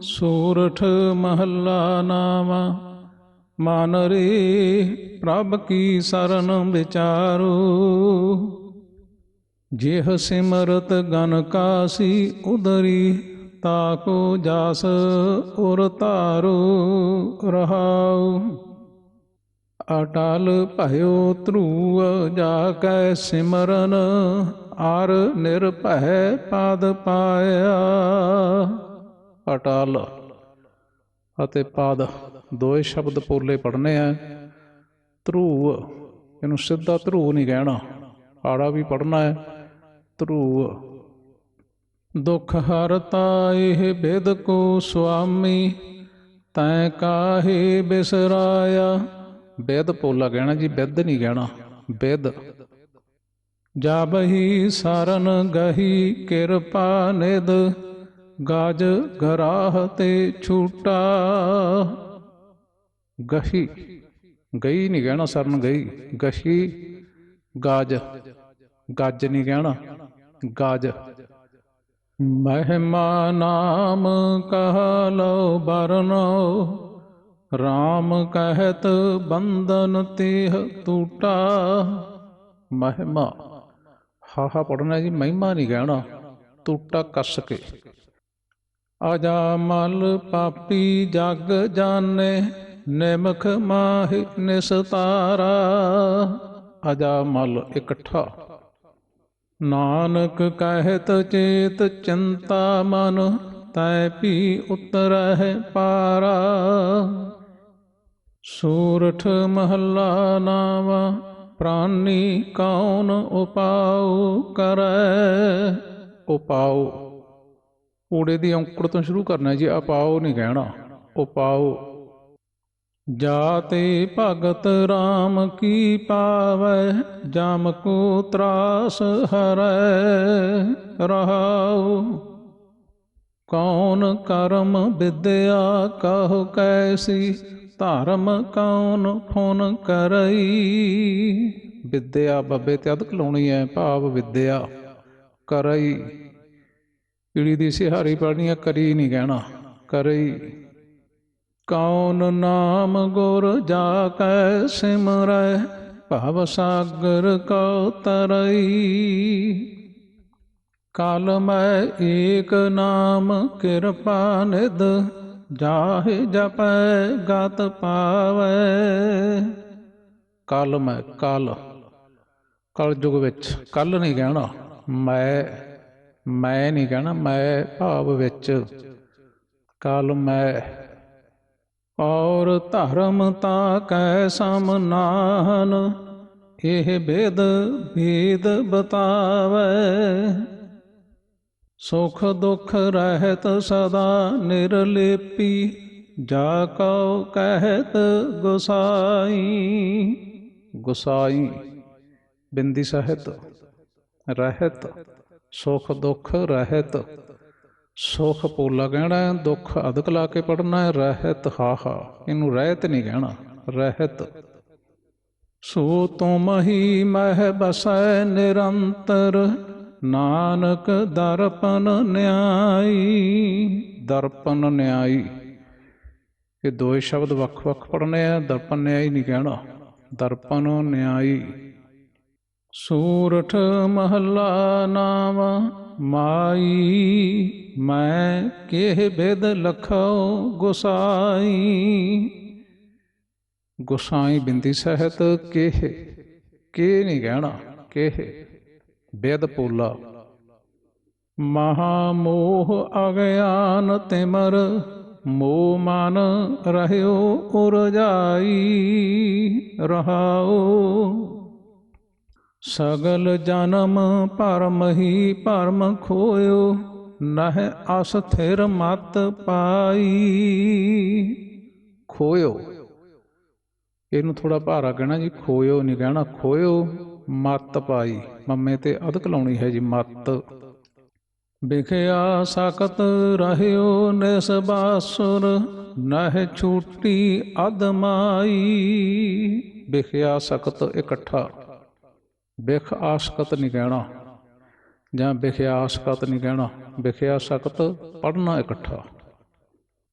ਸੂਰਠ ਮਹੱਲਾ ਨਾਵਾ ਮਨ ਰੇ ਪ੍ਰਭ ਕੀ ਸਰਨ ਵਿਚਾਰੋ। ਜਿਹ ਸਿਮਰਤ ਗਨ ਕਾਸੀ ਉਦਰੀ ਤਾਕੋ ਜਾਸ ਉਰ ਧਾਰੋ ਰਹਾਉ। ਅਟਲ ਭਇਓ ਧਰੂਵ ਜਾ ਕੈ ਸਿਮਰਨ, ਆਰ ਨਿਰਭੈ ਪਦ ਪਾਇਆ। ਅਟਲ ਅਤੇ ਪਦ ਦੋਏ ਸ਼ਬਦ ਪੋਲੇ ਪੜਨੇ ਆ। ਧਰੂ ਇਹਨੂੰ ਸਿੱਧਾ ਧਰੂਵ ਨਹੀਂ ਕਹਿਣਾ। ਆੜਾ ਵੀ ਪੜਨਾ ਹੈ। ਧਰੂਵ, ਦੁਖ ਹਰਤਾ ਇਹ ਬਿਦ ਕੋ ਸੁਆਮੀ, ਤੈ ਕਾਹੇ ਬਿਸਰਾਇਆ। ਬਿਦ ਪੋਲਾ ਕਹਿਣਾ ਜੀ, ਬਿਦ ਨਹੀਂ ਕਹਿਣਾ। ਬਿਦ। ਜਾ ਬਹੀ ਸਰਨ ਗਹੀ ਕਿਰਪਾ ਨਿਦ। ਗਜ ਗਰਾਹ ਤੇ ਛੂਟਾ। ਗਹੀ ਗਈ ਨਹੀਂ ਕਹਿਣਾ ਸਰਨ ਗਈ ਗਹੀ, ਗਾਜ, ਗੱਜ ਨਹੀਂ ਕਹਿਣਾ, ਗਾਜ। ਮਹਿਮਾ ਨਾਮ ਕਹਾ ਲੋ ਬਰਨੋ RAM ਕਹਿਤ ਬੰਧਨ ਤੇਹ ਟੂਟਾ ਮਹਿਮਾ ਹਾਹਾ ਪੜਨਾ ਜੀ, ਮਹਿਮਾ ਨਹੀਂ ਕਹਿਣਾ ਟੂਟਾ ਕੱਸ ਕੇ। ਆਜਾ ਮਲ ਪਾਪੀ ਜਗ ਜਾਣੇ, ਨਿਮਖ ਮਾਹਿ ਨਿਸਤਾਰਾ। ਅਜਾ ਮਲ ਇਕੱਠਾ। ਨਾਨਕ ਕਹਿਤ ਚੇਤ ਚਿੰਤਾ ਮਨ, ਤੈ ਪੀ ਉਤਰਹਿ ਪਾਰਾ। ਸੂਰਠ ਮਹੱਲਾ ਨਾਵਾ, ਪ੍ਰਾਨੀ ਕੌਣ ਉਪਾਉ ਕਰੈ। ਉਪਾਉ ਊੜੇ ਦੀ ਔਂਕੜ ਤੋਂ ਸ਼ੁਰੂ ਕਰਨਾ ਜੀ ਅਪਾਉ ਨਹੀਂ ਕਹਿਣਾ ਉਪਾਉ ਜਾਤੇ ਭਗਤ RAM ਕੀ ਪਾਵੈ, ਜਮ ਕੋ ਤਰਾਸ ਹਰੈ, ਰਹਾਉ। ਕੌਣ ਕਰਮ ਵਿਦਿਆ ਕਹੋ ਕੈਸੀ, ਧਰਮ ਕੌਣ ਫੁਨ ਕਰਈ। ਵਿਦਿਆ ਬੱਬੇ, ਤੇ ਅਦਕ ਲਾਉਣੀ ਹੈ ਭਾਵ ਵਿਦਿਆ ਕਰਈ। ਪੀੜੀ ਦੀ ਸਿਹਾਰੀ ਪੜਨੀ ਹੈ ਕਰੀ ਨਹੀਂ ਕਹਿਣਾ ਕਰਈ। ਕੌਣ ਨਾਮ ਗੁਰ ਜਾ ਕੈ ਸਿਮਰੈ, ਭਵ ਸਾਗਰ ਕਉ ਤਰਈ। ਕਾਲ ਮੈਂ ਏਕ ਨਾਮ ਕਿਰਪਾ ਨਿਦ ਜਾਹਿ ਜਪੈ ਗਤ ਪਾਵੈ। ਕਲ ਮੈਂ ਕਲ ਕਲ ਯੁਗ ਵਿੱਚ ਕੱਲ ਨਹੀਂ ਕਹਿਣਾ ਮੈਂ ਮੈਂ ਨਹੀਂ ਕਹਿਣਾ, ਮੈਂ ਭਾਵ ਵਿੱਚ। ਕਲ ਮੈਂ ਔਰ ਧਰਮ ਤਾ ਕੈ ਸਮਨਾਨ ਇਹ ਬੇਦ ਭੇਦ ਬਤਾਵੇ। ਸੁਖ ਦੁਖ ਰਹਿਤ ਸਦਾ ਨਿਰਲੇਪੀ, ਜਾ ਕਉ ਕਹਿਤ ਗੁਸਾਈ। ਗੁਸਾਈ ਬਿੰਦੀ ਸਹਿਤ, ਰਹਿਤ ਸੁਖ ਦੁਖ ਰਹਿਤ ਸੁਖ ਪੋਲਾ ਕਹਿਣਾ ਹੈ, ਦੁੱਖ ਅਦਕ ਲਾ ਕੇ ਪੜਨਾ ਹੈ ਰਹਿਤ ਹਾਹਾ ਇਹਨੂੰ ਰਹਿਤ ਨਹੀਂ ਕਹਿਣਾ ਰਹਿਤ। ਸੋ ਤੁਮ ਹੀ ਮਹਿ ਬਸੈ ਨਿਰੰਤਰ ਨਾਨਕ ਦਰਪਨ ਨਿਆਈ ਦਰਪਨ ਨਿਆਈ। ਇਹ ਦੋਏ ਸ਼ਬਦ ਵੱਖ-ਵੱਖ ਪੜਨੇ ਆ ਦਰਪਨ ਨਿਆਈ ਨਹੀਂ ਕਹਿਣਾ ਦਰਪਨ ਨਿਆਈ। ਸੂਰਠ ਮਹੱਲਾ ਨਾਮ, ਮਾਈ, ਮੈਂ ਕਿਹ ਬਿਦ ਲਖਉ ਗੁਸਾਈ। ਗੁਸਾਈ ਬਿੰਦੀ ਸਹਿਤ ਕਿਹ ਕੇ ਨਹੀਂ ਕਹਿਣਾ ਕਿਹ ਬਿਦ ਪੋਲਾ। ਮਹਾ ਮੋਹ ਅਗਿਆਨ ਤਿਮਰ, ਮੋਹ ਮਨ ਰਹਿਓ ਉਰਜਾਈ ਰਹਾਓ। ਸਗਲ ਜਨਮ ਭਰਮ ਹੀ ਭਰਮ ਖੋਇਓ, ਨਹਿ ਅਸ ਥਿਰ ਮਤ ਪਾਈ। ਖੋਇਓ। ਇਹਨੂੰ ਥੋੜਾ ਭਾਰਾ ਕਹਿਣਾ ਜੀ, ਖੋਇਓ ਨਹੀਂ ਕਹਿਣਾ, ਖੋਇਓ, ਮਤ ਪਾਈ। ਮੰਮੇ ਤੇ ਅਧਕ ਲਾਉਣੀ ਹੈ ਜੀ, ਮਤ। ਵਿਖਿਆ ਸਕਤ ਰਹਿਓ ਨਿਸਬਾਸੁਰ ਨਹਿ ਛੂਟੀ ਅਦਮਾਈ। ਵਿਖਿਆ ਸਕਤ ਇਕੱਠਾ। ਵਿਖ ਆਸਕਤ ਨਹੀਂ ਕਹਿਣਾ, ਜਾਂ ਵਿਖਿਆ ਆਸਕਤ ਨਹੀਂ ਕਹਿਣਾ ਵਿਖਿਆ ਸ਼ਕਤ ਪੜਨਾ ਇਕੱਠਾ।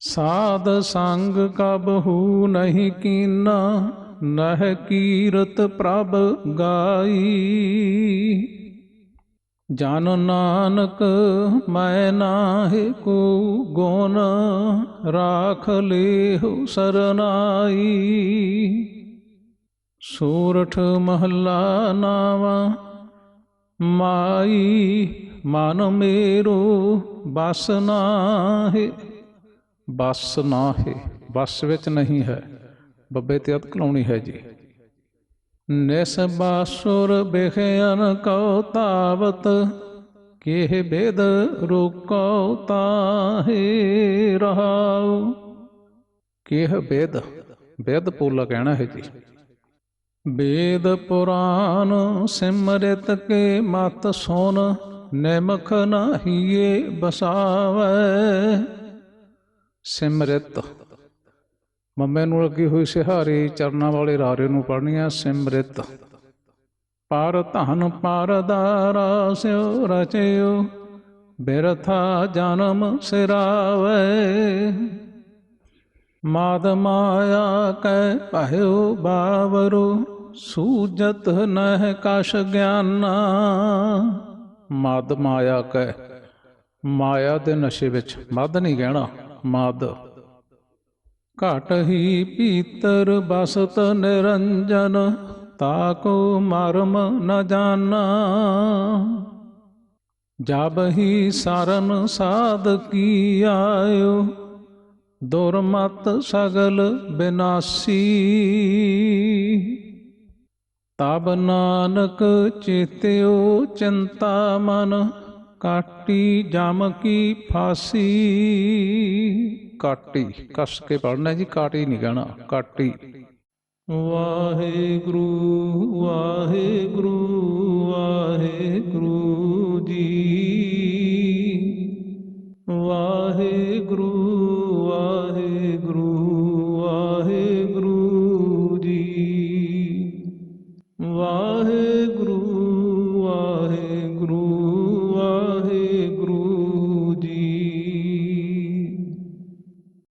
ਸਾਧ ਸੰਗ ਕਬਹੂ ਨਹੀਂ ਕੀਨਾ, ਨਹਿ ਕੀਰਤ ਪ੍ਰਭ ਗਾਈ। ਜਨ ਨਾਨਕ ਮੈਂ ਨਾਹਿ ਕੋ ਗੁਣ, ਰਾਖ ਲੇਹੁ ਸਰਨਾਈ। ਸੂਰਠ ਮਹੱਲਾ ਨਾਵਾ, ਮਾਈ ਮਨ ਮੇਰੋ ਬਸ ਨਾਹਿ। ਬਸ ਨਾ ਹੈ ਬਸ ਵਿੱਚ ਨਹੀਂ ਹੈ, ਬੱਬੇ ਤੇ ਅਤਕ ਲਾਉਣੀ ਹੈ ਜੀ। ਨਿਸ ਬਾਸੁਰ ਬਿਖਿਆਨ ਕਉ ਤਾਵਤ, ਕਿਹ ਬੇਦ ਰੋਕਉ ਤਾਹੇ ਰਹਾਉ। ਕਿਹ ਬੇਦ ਬੇਦ ਪੋਲਾ ਕਹਿਣਾ ਹੈ ਜੀ। ਵੇਦ ਪੁਰਾਨ ਸਿਮਰਿਤ ਕੇ ਮਤ ਸੁਨ, ਨਿਮਖ ਨਾਹੀਏ ਬਸਾਵੈ। ਸਿਮਰਿਤ। ਮੰਮੇ ਨੂੰ ਲੱਗੀ ਹੋਈ ਸਿਹਾਰੀ ਚਰਨਾਂ ਵਾਲੇ ਰਾਰੇ ਨੂੰ ਪੜ੍ਹਨੀ ਆ, ਸਿਮਰਿਤ। ਪਰ ਧਨ ਪਰਦਾਰਾ ਸਿਓ ਰਚਿਓ, ਬਿਰਥਾ ਜਨਮ ਸਿਰਾਵੇ। ਮਾਦ ਮਾਇਆ ਕੈ ਭਇਓ ਬਾਵਰੋ ਸੂਜਤ ਨਹਿ ਕਛ ਗਿਆਨਾ, ਮਦ ਮਾਇਆ ਕੈ ਮਾਇਆ ਦੇ ਨਸ਼ੇ ਵਿੱਚ ਮਦ ਨਹੀਂ ਕਹਿਣਾ ਮਦ। ਘਟ ਹੀ ਪੀਤਰ ਬਸਤ ਨਿਰੰਜਨ ਤਾਕੋ ਮਰਮ ਨ ਜਾਣਾ ਜਬ ਹੀ ਸਰਨ ਸਾਧ ਕੀ ਆਇਓ, ਦੁਰਮਤ ਸਗਲ ਬਿਨਾਸੀ। ਤਬ ਨਾਨਕ ਚੇਤਿਓ ਚਿੰਤਾ ਮਨ ਕਾਟੀ ਜਮ ਕੀ ਫਾਸੀ ਕਾਟੀ ਕਸ ਕੇ ਪੜਨਾ ਜੀ ਕਾਟੀ ਨਹੀਂ ਕਹਿਣਾ ਕਾਟੀ ਵਾਹਿਗੁਰੂ ਵਾਹਿਗੁਰੂ ਵਾਹਿਗੁਰੂ ਜੀ ਵਾਹਿਗੁਰੂ